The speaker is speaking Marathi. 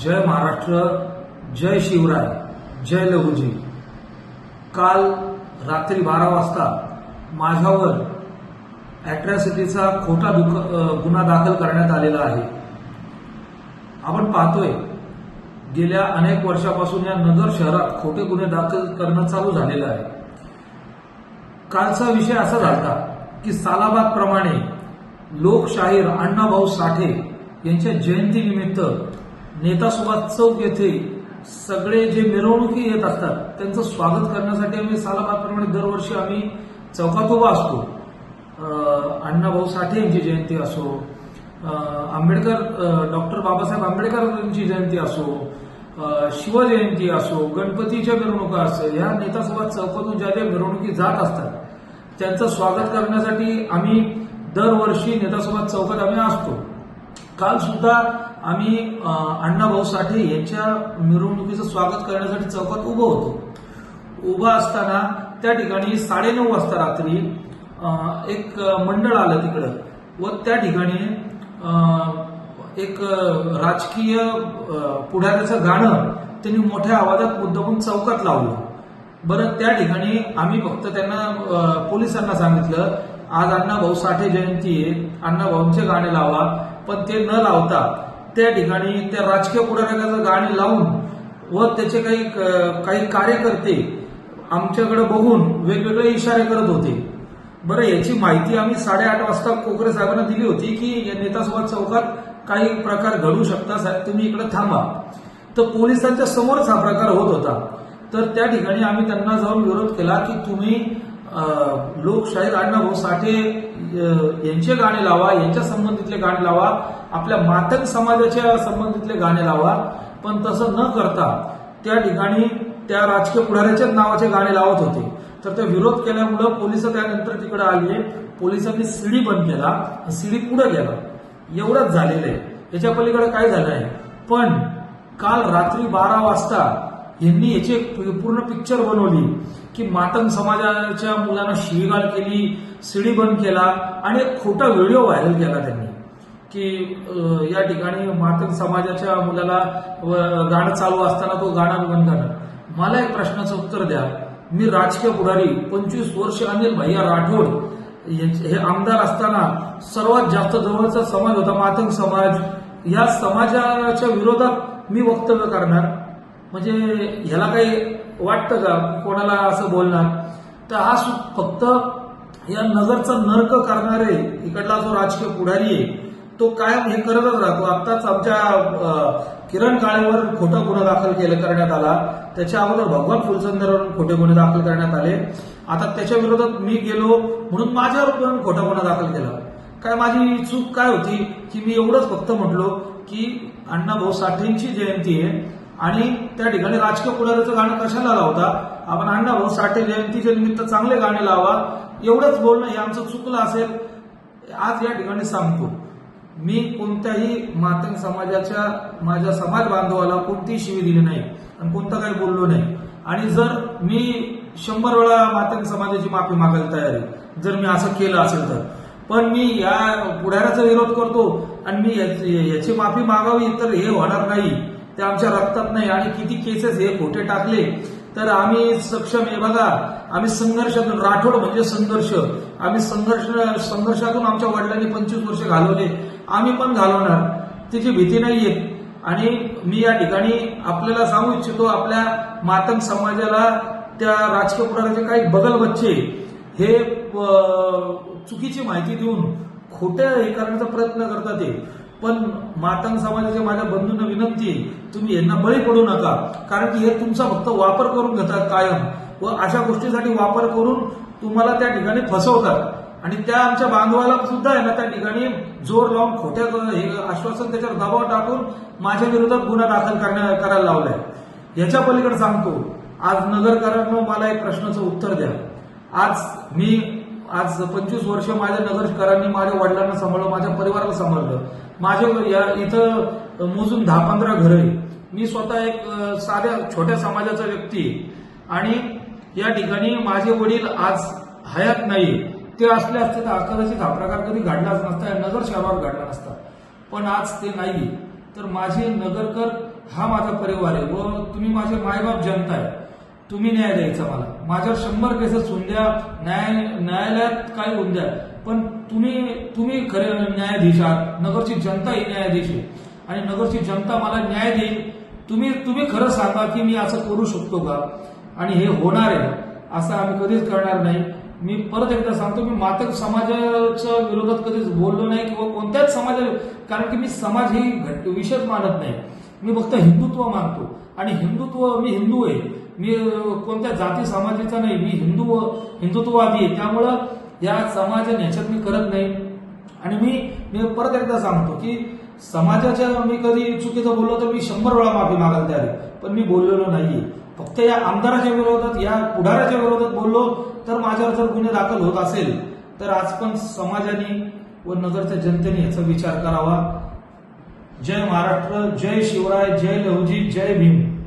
जय महाराष्ट्र जय शिवराय जय लहुजी काल रात्री बारा वाजता माझ्यावर ॲट्रॅसिटीचा खोटा दुख गुन्हा दाखल करण्यात आलेला आहे. आपण पाहतोय गेल्या अनेक वर्षापासून या नगर शहरात खोटे गुन्हे दाखल करणं चालू झालेलं आहे. कालचा विषय असा झाला की सालाबाद प्रमाणे लोकशाहीर अण्णाभाऊ साठे यांच्या जयंतीनिमित्त नेता सुभाष चौक येथे सगळे जे मिरवणुकी येत असतात त्यांचं स्वागत करण्यासाठी आम्ही सालाबादप्रमाणे दरवर्षी आम्ही चौकात उभा असतो. अण्णाभाऊ साठे यांची जयंती असो आंबेडकर डॉक्टर बाबासाहेब आंबेडकर यांची जयंती असो शिवजयंती असो गणपतीच्या मिरवणुका असो ह्या नेता सुभाष चौकातून ज्या ज्या मिरवणुकी जात असतात त्यांचं स्वागत करण्यासाठी आम्ही दरवर्षी नेता सुभाष चौकात आम्ही असतो. काल सुद्धा आम्ही अण्णाभाऊ साठे यांच्या मिरवणुकीचं स्वागत करण्यासाठी चौकात उभं होतो. उभा असताना त्या ठिकाणी साडेनऊ वाजता रात्री एक मंडळ आलं तिकडं व त्या ठिकाणी एक राजकीय पुढाऱ्याचं गाणं त्यांनी मोठ्या आवाजात मुद्दामून चौकात लावलं. बरं त्या ठिकाणी आम्ही फक्त त्यांना पोलिसांना सांगितलं आज अण्णाभाऊ साठे जयंती आहे अण्णाभाऊंचे गाणे लावा पण ते न लावता त्या ठिकाणी त्या राजकीय पुढाऱ्याचं गाणी लावून व त्याचे काही काही कार्यकर्ते आमच्याकडे बघून वेगवेगळे इशारे करत होते. बरं याची माहिती आम्ही साडेआठ वाजता कोकरे साहेबांना दिली होती की या नेता सुभाष चौकात काही प्रकार घडू शकता साहेब तुम्ही इकडे थांबा. तर पोलिसांच्या समोरच हा प्रकार होत होता. तर त्या ठिकाणी आम्ही त्यांना जाऊन विरोध केला की तुम्ही लोकशाहीर अण्णाभाऊ हो, साठे यांचे गाणे लावा यांच्या संबंधितले गाणे लावा आपल्या मातंग समाजाच्या संबंधितले गाणे लावा पण तसं न करता त्या ठिकाणी त्या राजकीय पुढाऱ्याच्याच नावाचे गाणे लावत होते. तर ते विरोध केल्यामुळं पोलीस त्यानंतर तिकडे आले पोलिसांनी सीडी बंद केला सीडी पुढे गेला. एवढंच झालेलं आहे. याच्या पलीकडे काय झालं आहे पण काल रात्री बारा वाजता यांनी याची एक पूर्ण पिक्चर बनवली की मातंग समाजाच्या मुलांना शिवीगाळ केली सीडी बंद केला आणि एक खोटा व्हिडिओ व्हायरल केला त्यांनी. की या ठिकाणी मातंग समाजाच्या मुलाला व- गाणं चालू असताना तो गाणं बंद झाला मला एक प्रश्नाचं उत्तर द्या. मी राजकीय पुढारी पंचवीस वर्ष अनिल भैया राठोड हे आमदार असताना सर्वात जास्त जवळचा समाज होता मातंग समाज. या समाजाच्या विरोधात मी वक्तव्य करणार. म्हणजे ह्याला काही वाटतं का? कोणाला असं बोलणार? तर हा फक्त या नगरचा नर्क करणारे इकडला जो राजकीय पुढारी आहे तो कायम हे करतच राहतो. आताच आमच्या किरण काळेवर खोटा गुन्हा दाखल केला करण्यात आला. त्याच्या अगोदर भगवान फुलचंदरवर खोटे गुन्हे दाखल करण्यात आले. आता त्याच्या विरोधात मी गेलो म्हणून माझ्यावर पण खोटा गुन्हा दाखल केला. काय माझी चूक काय होती? की मी एवढंच फक्त म्हटलो की अण्णाभाऊ साठेंची जयंती आहे. आणि त्या ठिकाणी राजकीय पुढाऱ्याचं गाणं कशाला लावता? आपण अण्णाभाऊ साठे जयंतीच्या निमित्त चांगले गाणे लावा. एवढंच बोलणं हे आमचं चुकलं असेल आज या ठिकाणी सांगतो. मी कोणत्याही मातंग समाजाच्या माझ्या समाज बांधवाला कोणतीही शिवी दिली नाही आणि कोणतं काही बोललो नाही. आणि जर मी शंभर वेळा मातंग समाजाची माफी मागायला तयार आहे जर मी असं केलं असेल तर. पण मी या पुढाऱ्याचा विरोध करतो आणि मी याची याची माफी मागावी तर हे होणार नाही. ते आमच्या रक्तात नाही. आणि किती केसेस हे खोटे टाकले तर आम्ही सक्षम हे बघा आम्ही संघर्षातून राठोड म्हणजे संघर्ष. आम्ही संघर्ष संघर्षातून आमच्या वडिलांनी पंचवीस वर्ष घालवले. आम्ही पण घालवणार. त्याची भीती नाहीये. आणि मी या ठिकाणी आपल्याला सांगू इच्छितो आपल्या मातंग समाजाला त्या राजकीय पुढाऱ्याचे काही बगल बच्चे हे चुकीची माहिती देऊन खोट्या हे करण्याचा प्रयत्न करतात ते. पण मातंग समाजाच्या माझ्या बंधूंना विनंती आहे तुम्ही यांना बळी पडू नका. कारण की हे तुमचा फक्त वापर करून घेतात कायम. व अशा गोष्टीसाठी वापर करून तुम्हाला त्या ठिकाणी फसवतात. आणि त्या आमच्या बांधवाला सुद्धा आहे ना त्या ठिकाणी जोर लावून खोट्या हे आश्वासन त्याच्यावर दबाव टाकून माझ्या विरोधात गुन्हा दाखल करण्या करायला लावलाय. याच्या पलीकडे सांगतो. आज नगरकरांना मला एक प्रश्नाचं उत्तर द्या. आज मी आज पंचवीस वर्ष माझ्या नगरकरांनी माझ्या वडिलांना सांभाळलं माझ्या परिवाराला सांभाळलं. माझे या इथं मोजून दहा पंधरा घर आहे मी स्वतः एक साध्या छोट्या समाजाचा व्यक्ती आणि या ठिकाणी माझे वडील आज हयात नाही ते असले असते तर हा कदाचित हा प्रकार कधी घडलाच नसता या नगर शहरावर घडला नसता. पण आज ते नाही तर माझे नगरकर हा माझा परिवार आहे व तुम्ही माझे मायबाप जनता आहे. तुम्ही न्याय द्यायचा मला. माझ्यावर शंभर केसेस होऊन द्या न्याय न्यायालयात काय होऊन द्या पण तुम्ही तुम्ही खरे न्यायाधीश आहात. नगरची जनता ही न्यायाधीश आहे. आणि नगरची जनता मला न्याय देईल. तुम्ही तुम्ही खरं सांगा की मी असं करू शकतो का? आणि हे होणार आहे. असं आम्ही कधीच करणार नाही. मी परत एकदा सांगतो मी मातक समाजाच्या विरोधात कधीच बोललो नाही किंवा कोणत्याच समाजा कारण की मी समाज ही घट विषयच मानत नाही. मी फक्त हिंदुत्व मानतो. आणि हिंदुत्व मी हिंदू आहे. मी कोणत्या जाती समाजाचा नाही. मी हिंदू हिंदुत्ववादी आहे. त्यामुळं या समाजाने ह्याच्यात मी करत नाही. आणि मी मी परत एकदा सांगतो की समाजाच्या मी कधी चुकीचं बोललो तर मी शंभर वेळा माफी मागायला तयार पण मी बोललेलो नाहीये. फक्त या आमदाराच्या विरोधात या पुढाऱ्याच्या विरोधात बोललो तर माझ्यावर जर गुन्हे दाखल होत असेल तर आज पण समाजाने व नगरच्या जनतेने याचा विचार करावा. जय महाराष्ट्र जय शिवराय जय लहुजी जय भीम.